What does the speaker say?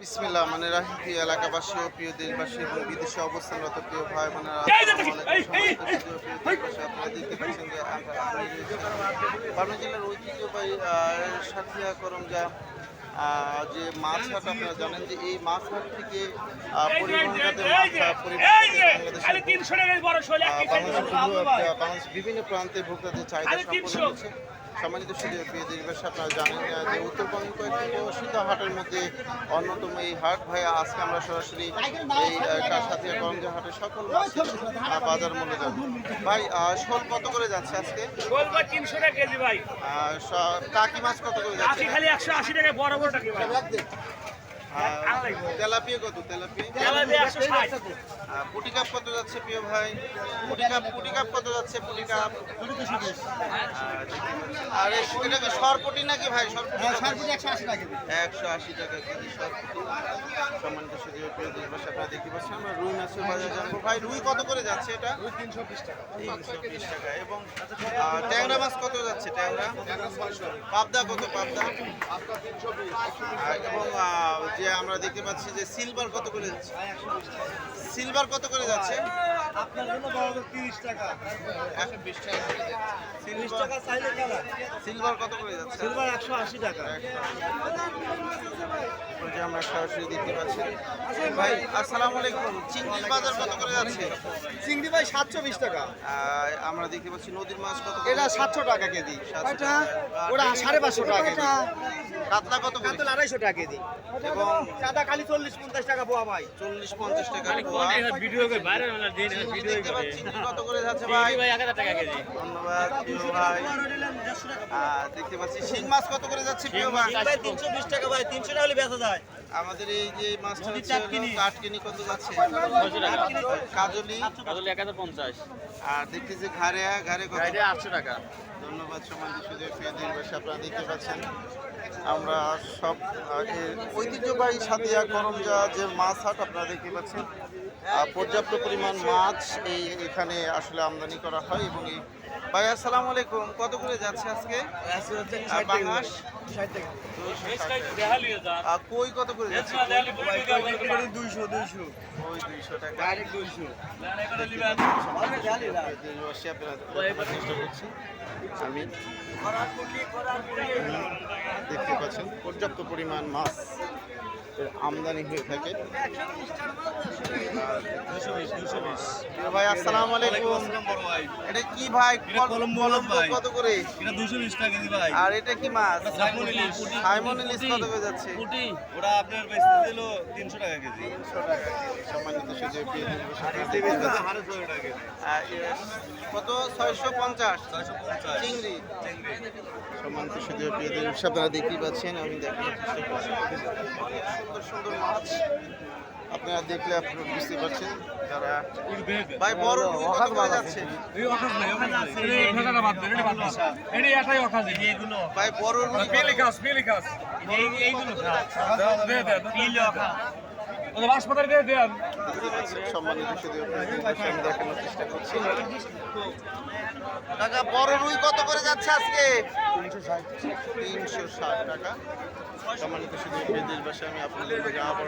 বিসমিল্লাহ মানে রাহিতি এলাকাবাসী ও প্রিয় দেশবাসী এবং বিদেশে অবস্থানরত প্রিয় ভাই বোনেরা আপনারা দেখতে পাচ্ছেন যে পাবনা জেলার ঐতিহ্যবাহী সাথিয়া করমজা যে মাছ হাট আপনারা জানেন যে এই মাছ হাট থেকে আহ, পরিবহন খাতে এই মাছ যে, আহ, পরিবহন এই যে, খাতে খালি বাংলাদেশের 300 টাকায় বড় শোল, এক আহ, কেজি বাংলাদেশের করে বিভিন্ন- প্রান্তে ভোক্তাদের চাহিদা সম্পন্ন 300 হচ্ছে। সম্মানিত সুযোগ প্রিয় দেশবাসী আপনারা জানেন যে উত্তরবঙ্গ কয়েকটি প্রসিদ্ধ হাটের মধ্যে অন্যতম এই হাট ভাইয়া আজকে আমরা সরাসরি এই সাথে গঞ্জা হাটের সকল বাজার মূল্য যাব ভাই শোল কত করে যাচ্ছে আজকে শোল 300 টাকা কেজি ভাই। টাকি মাছ কত করে যাচ্ছে খালি একশো আশি টাকা বড় বড় টাকি ভাই। তেলাপিয়া কত? তেলাপিয়া? তেলাপিয়া 160 আহ, পুটি কাপ কত যাচ্ছে প্রিয় ভাই? পুটি কাপ পুটি কাপ কত যাচ্ছে পুটি কাপ? আর এ- কি সরপুটি নাকি ভাই? সরপুটি একশো আশি টাকা কেজি। সরপুটি। সম্মানিত সুদীয় প্রিয় দেশবাসী আপনারা দেখতে পাচ্ছেন আমরা রুই মাছের বাজার জানব। ভাই রুই কত করে যাচ্ছে এটা? তিনশো বিশ টাকা। এবং ট্যাংরা মাছ কত যাচ্ছে ট্যাংরা? পাবদা কত? পাবদা। এবং যে আমরা দেখতে পাচ্ছি যে সিলভার কত করে যাচ্ছে? সিলভার কত করে যাচ্ছে? একশো বিশ টাকা করে যাচ্ছে। সিলভার সিলভার কত করে যাচ্ছে? ওই যে আমরা সরাসরি দেখতে পাচ্ছি। ভাই আসসালামু আলাইকুম। চিংড়ির বাজার কত করে যাচ্ছে? চিংড়ি ভাই সাতশো বিশ টাকা। আমরা দেখতে পাচ্ছি নদীর মাছ কত এটা সাতশো টাকা কেজি। 700 ওটা টাকা। ওটা সাড়ে পাঁচশো টাকা কাতলা কত কাতল আড়াইশো টাকা কেজি। এবং সাদা খালি চল্লিশ পঞ্চাশ টাকা পোয়া ভাই। চল্লিশ পঞ্চাশ টাকা। ভিডিও করে বাইরে দিন চিংড়ি দেখতে পাচ্ছি কত করে যাচ্ছে ভাই? ভাই 1000 টাকা কেজি। ধন্যবাদ প্রিয় ভাই। দেখতে পাচ্ছি শিং মাছ কত করে যাচ্ছে প্রিয় ভাই? ভাই তিনশো বিশ টাকা ভাই তিনশো টাকা হলে বেচা যায়। আমাদের এই যে মাছটা হচ্ছে চাটকিনি। কত যাচ্ছে? কাজলি। কাজল 1050 আর দেখতেছি ঘাড়ে ঘাড়ে কত? 800 টাকা। দেশবাসী আপনারা দেখতে পাচ্ছেন। আমরা সব ঐতিহ্যবাহী সাদিয়া করমজা যে মাছ হাট আপনারা দেখতে পাচ্ছেন পর্যাপ্ত পরিমাণ মাছ এই, এখানে আসলে আমদানি করা হয় এবং এই ভাই আসসালামু আলাইকুম। কত করে যাচ্ছে আজকে? আর আর কই কত করে যাচ্ছে? দুইশো দুইশো। কই দুইশো টাকা। দুইশো। আমি দেখতে পাচ্ছেন পর্যাপ্ত পরিমাণ মাছ। আমদানি হয়ে থাকে। ভাই আসসালামু আলাইকুম। এটা কি ভাই? কত করে? এটা দুশো বিশ টাকা কেজি ভাই। আর এটা কি মাছ? সাইমন ইলিশ। সাইমন ইলিশ কত করে যাচ্ছে? ওরা আপনার বেচতে দিল তিনশো টাকা কেজি। সম্মানিত সুযোগ কত? চিংড়ি। সম্মানিত সুযোগ আপনারা দেখতেই পাচ্ছেন আমি দেখানোর চেষ্টা করছি। সুন্দর সুন্দর মাছ আপনারা দেখলে আপনারা বুঝতে পারছেন যারা ভাই বড় ভাই বড় সুযোগ কাকা বড় রুই কত করে যাচ্ছে আজকে? তিনশো ষাট। টাকা। সম্মানিত শুধু দেশবাসী আমি আপনাদের আবার